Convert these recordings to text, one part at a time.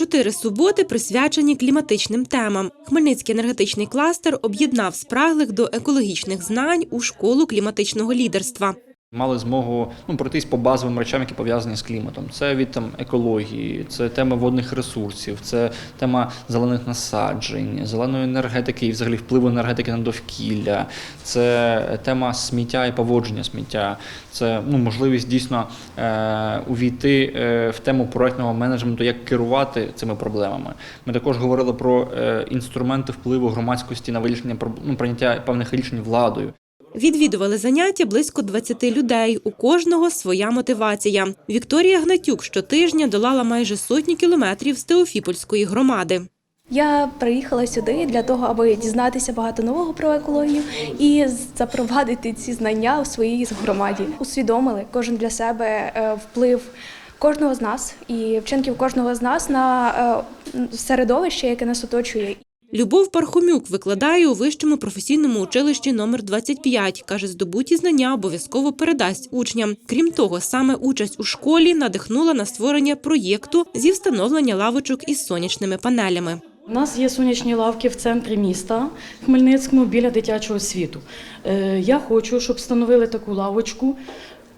Чотири суботи присвячені кліматичним темам. Хмельницький енергетичний кластер об'єднав спраглих до екологічних знань у школу кліматичного лідерства. Мали змогу ну, пройтись по базовим речам, які пов'язані з кліматом. Це від там екології, це тема водних ресурсів, це тема зелених насаджень, зеленої енергетики і взагалі впливу енергетики на довкілля, це тема сміття і поводження сміття, це ну, можливість дійсно е, увійти е, в тему проектного менеджменту, як керувати цими проблемами. Ми також говорили про е, інструменти впливу громадськості на вирішення ну, прийняття певних рішень владою. Відвідували заняття близько 20 людей. У кожного своя мотивація. Вікторія Гнатюк щотижня долала майже сотні кілометрів з Теофіпольської громади. Я приїхала сюди для того, аби дізнатися багато нового про екологію і запровадити ці знання у своїй громаді. Усвідомили кожен для себе е, вплив кожного з нас і вчинків кожного з нас на е, середовище, яке нас оточує. Любов Пархомюк викладає у вищому професійному училищі номер 25. Каже, здобуті знання обов'язково передасть учням. Крім того, саме участь у школі надихнула на створення проєкту зі встановлення лавочок із сонячними панелями. У нас є сонячні лавки в центрі міста Хмельницькому біля дитячого світу. Е, Я хочу, щоб встановили таку лавочку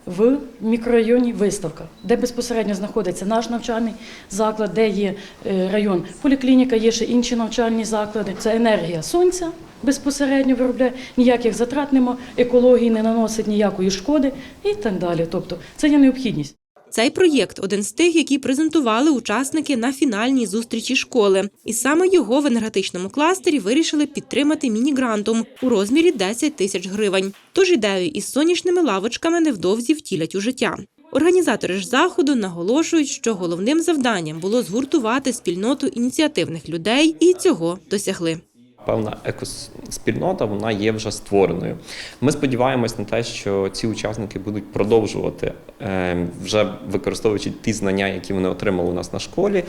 в мікрорайоні Виставка, де безпосередньо знаходиться наш навчальний заклад, де є е, район поліклініка, є ще інші навчальні заклади. Це енергія сонця безпосередньо виробляє, ніяких затрат нема, екології не наносить ніякої шкоди і так далі. Тобто це є необхідність. Цей проєкт один з тих, які презентували учасники на фінальній зустрічі школи. І саме його в енергетичному кластері вирішили підтримати міні-грантом у розмірі 10 тисяч гривень. Тож ідею із сонячними лавочками невдовзі втілять у життя. Організатори ж заходу наголошують, що головним завданням було згуртувати спільноту ініціативних людей, і цього досягли. Певна екоспільнота вона є вже створеною. Ми сподіваємось на те, що ці учасники будуть продовжувати, е, вже використовуючи ті знання, які вони отримали у нас на школі.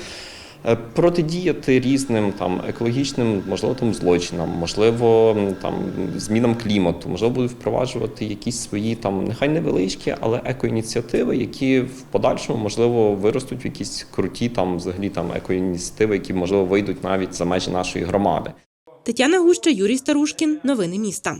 е, Протидіяти різним там екологічним, можливо, там злочинам, можливо, там змінам клімату, можливо, будуть впроваджувати якісь свої там нехай невеличкі, але екоініціативи, які в подальшому можливо виростуть в якісь круті там взагалі там екоініціативи, які можливо вийдуть навіть за межі нашої громади. Тетяна Гуща, Юрій Старушкін. Новини міста.